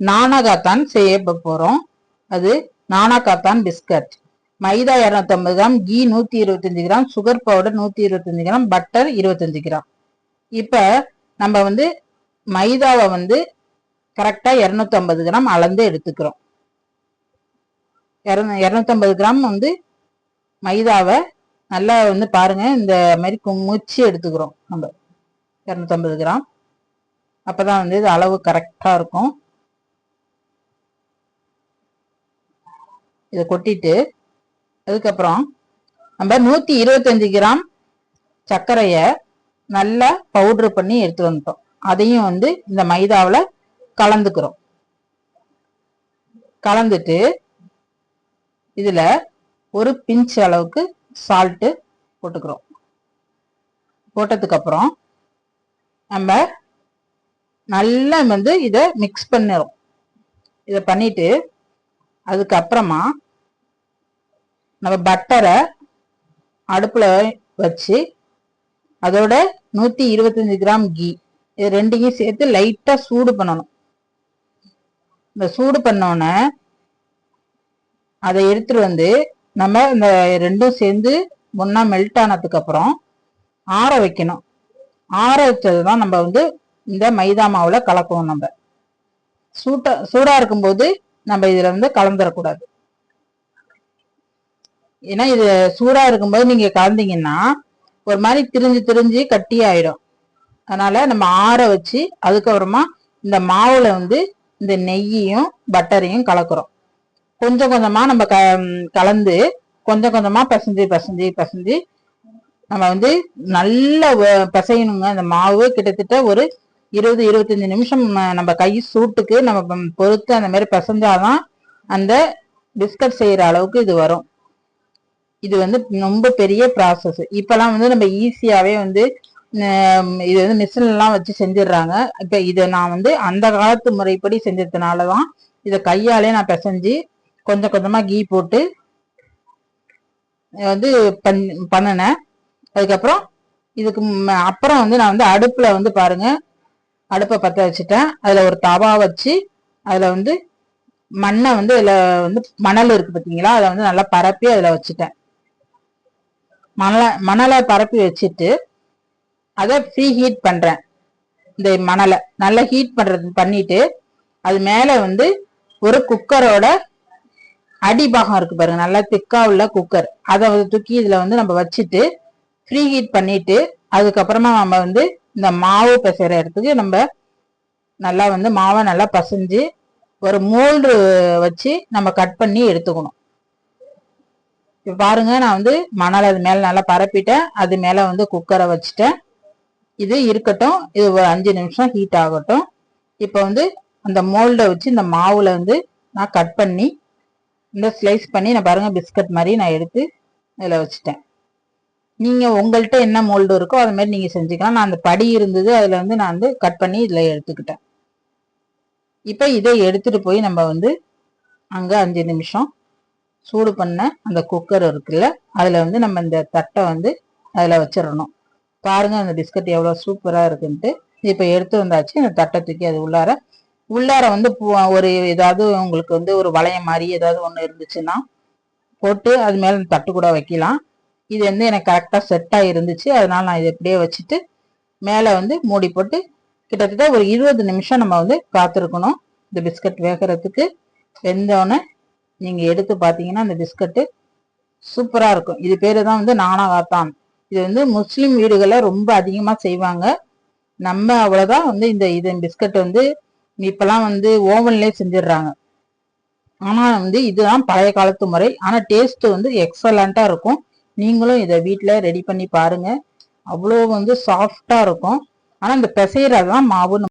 நானகாத்தான் செய்ய போகிறோம் அது நானாகாத்தான் பிஸ்கட். மைதா இரநூத்தம்பது கிராம் கீ நூற்றி இருபத்தஞ்சி கிராம் சுகர் பவுடர் நூற்றி இருபத்தஞ்சி கிராம் பட்டர் இருபத்தஞ்சி கிராம். இப்போ நம்ம வந்து மைதாவை வந்து கரெக்டாக இரநூத்தம்பது கிராம் அளந்து எடுத்துக்கிறோம். இரநூத்தம்பது கிராம் வந்து மைதாவை நல்லா வந்து பாருங்கள் இந்த மாதிரி குமிச்சு எடுத்துக்கிறோம் நம்ம. இரநூத்தம்பது கிராம். அப்போ தான் வந்து இது அளவு கரெக்டாக இருக்கும். இதை கொட்டிட்டு அதுக்கப்புறம் நம்ம நூற்றி இருபத்தஞ்சு கிராம் சர்க்கரைய நல்லா பவுடர் பண்ணி எடுத்து வந்துட்டோம். அதையும் வந்து இந்த மைதாவில் கலந்துக்கிறோம். கலந்துட்டு இதில் ஒரு பிஞ்ச் அளவுக்கு சால்ட்டு போட்டுக்கிறோம். போட்டதுக்கப்புறம் நம்ம நல்லா வந்து இதை மிக்ஸ் பண்ணிடும் இதை பண்ணிட்டு அதுக்கப்புறமா நம்ம பட்டரை அடுப்பில் வச்சு அதோட நூற்றி இருபத்தஞ்சி கிராம் கீ. இது ரெண்டையும் சேர்த்து லைட்டாக சூடு பண்ணணும். இந்த சூடு பண்ணோன்னே அதை எடுத்துட்டு வந்து நம்ம இந்த ரெண்டும் சேர்ந்து ஒன்றா மெல்ட் ஆனதுக்கப்புறம் ஆற வைக்கணும். ஆற வச்சது தான் நம்ம வந்து இந்த மைதா மாவில் கலக்கணும் நம்ம. சூட்டா சூடாக இருக்கும்போது நம்ம இதில் வந்து கலந்துடக்கூடாது ஏன்னா இது சூடாக இருக்கும்போது நீங்கள் கலந்தீங்கன்னா ஒரு மாதிரி திரிஞ்சு திரிஞ்சு கட்டி ஆயிடும். அதனால நம்ம ஆற வச்சு அதுக்கப்புறமா இந்த மாவுல வந்து இந்த நெய்யையும் பட்டரையும் கலக்குறோம். கொஞ்சம் கொஞ்சமா நம்ம க கலந்து கொஞ்சம் கொஞ்சமா பசஞ்சு பசஞ்சு பசஞ்சு நம்ம வந்து நல்ல பசையணுங்க. அந்த மாவு கிட்டத்தட்ட ஒரு இருபது இருபத்தஞ்சு நிமிஷம் நம்ம கை சூட்டுக்கு நம்ம பொறுத்து அந்த மாதிரி பிசைஞ்சாதான் அந்த பிஸ்கட் செய்யற அளவுக்கு இது வரும். இது வந்து ரொம்ப பெரிய ப்ராசஸ் இப்பெல்லாம் வந்து நம்ம ஈஸியாவே வந்து இது வந்து மிஷின்லாம் வச்சு செஞ்சிடுறாங்க. இப்போ இதை நான் வந்து அந்த காலத்து முறைப்படி செஞ்சதுனால தான் இதை கையாலே நான் பிசைஞ்சு கொஞ்சம் கொஞ்சமாக கீ போட்டு வந்து பண் பண்ணினேன். அதுக்கப்புறம் இதுக்கு அப்புறம் வந்து நான் வந்து அடுப்பில் வந்து பாருங்க அடுப்பை பற்ற வச்சுட்டேன். அதில் ஒரு தவா வச்சு அதில் வந்து மண்ணை வந்து இதில் வந்து மணல் இருக்குது பார்த்தீங்களா அதை வந்து நல்லா பரப்பி அதில் வச்சுட்டேன். மணலை மணலை பரப்பி வச்சுட்டு அதை ஃப்ரீ ஹீட் பண்ணுறேன் இந்த மணலை நல்லா ஹீட் பண்ணுறது பண்ணிட்டு அது மேலே வந்து ஒரு குக்கரோட அடிபாகம் இருக்கு பாருங்க. நல்லா திக்கா உள்ள குக்கர் அதை தூக்கி இதில் வந்து நம்ம வச்சுட்டு ஃப்ரீ ஹீட் பண்ணிட்டு அதுக்கப்புறமா நம்ம வந்து இந்த மாவு பிசைற இடத்துக்கு நம்ம நல்லா வந்து மாவை நல்லா பசைஞ்சு ஒரு மோல்டு வச்சு நம்ம கட் பண்ணி எடுத்துக்கணும். இப்போ பாருங்க நான் வந்து மணல் அது மேலே நல்லா பரப்பிட்டேன். அது மேலே வந்து குக்கரை வச்சுட்டேன். இது இருக்கட்டும் இது ஒரு அஞ்சு நிமிஷம் ஹீட் ஆகட்டும். இப்போ வந்து அந்த மோல்டை வச்சு இந்த மாவில் வந்து நான் கட் பண்ணி இந்த ஸ்லைஸ் பண்ணி நான் பாருங்கள் பிஸ்கட் மாதிரி நான் எடுத்து இதில் வச்சுட்டேன். நீங்கள் உங்கள்கிட்ட என்ன மோல்டு இருக்கோ அது மாதிரி நீங்கள் செஞ்சுக்கலாம். நான் அந்த படி இருந்தது அதில் வந்து நான் வந்து கட் பண்ணி இதில் எடுத்துக்கிட்டேன். இப்போ இதை எடுத்துகிட்டு போய் நம்ம வந்து அங்கே அஞ்சு நிமிஷம் சூடு பண்ண அந்த குக்கர் இருக்குல்ல அதில் வந்து நம்ம இந்த தட்டை வந்து அதில் வச்சிடணும். பாருங்கள் அந்த பிஸ்கட் எவ்வளோ சூப்பராக இருக்குன்ட்டு. இப்போ எடுத்து வந்தாச்சு அந்த தட்டை தூக்கி அது உள்ளார உள்ளார வந்து ஒரு ஏதாவது உங்களுக்கு வந்து ஒரு வளையம் மாதிரி ஏதாவது ஒன்று இருந்துச்சுன்னா போட்டு அது மேலே தட்டு கூட வைக்கலாம். இது வந்து எனக்கு கரெக்டாக செட்டாக இருந்துச்சு. அதனால் நான் இதை இப்படியே வச்சுட்டு மேலே வந்து மூடி போட்டு கிட்டத்தட்ட ஒரு இருபது நிமிஷம் நம்ம வந்து காத்திருக்கணும். இந்த பிஸ்கட் வேகிறதுக்கு. வெந்தோடனே நீங்கள் எடுத்து பார்த்தீங்கன்னா அந்த பிஸ்கட்டு சூப்பராக இருக்கும். இது பேர் தான் வந்து நானாகாத்தான் இது வந்து முஸ்லீம் வீடுகளில் ரொம்ப அதிகமாக செய்வாங்க. நம்ம அவ்வளோதான் வந்து இந்த இது பிஸ்கட் வந்து இப்போலாம் வந்து ஓவன்லேயே செஞ்சிடுறாங்க. ஆனால் வந்து இதுதான் பழைய காலத்து முறை. ஆனால் டேஸ்ட்டு வந்து எக்ஸலண்ட்டாக இருக்கும். நீங்களும் இதை வீட்டில் ரெடி பண்ணி பாருங்கள் அவ்வளோ வந்து சாஃப்டாக இருக்கும். ஆனால் இந்த பிசைறது தான் மாவு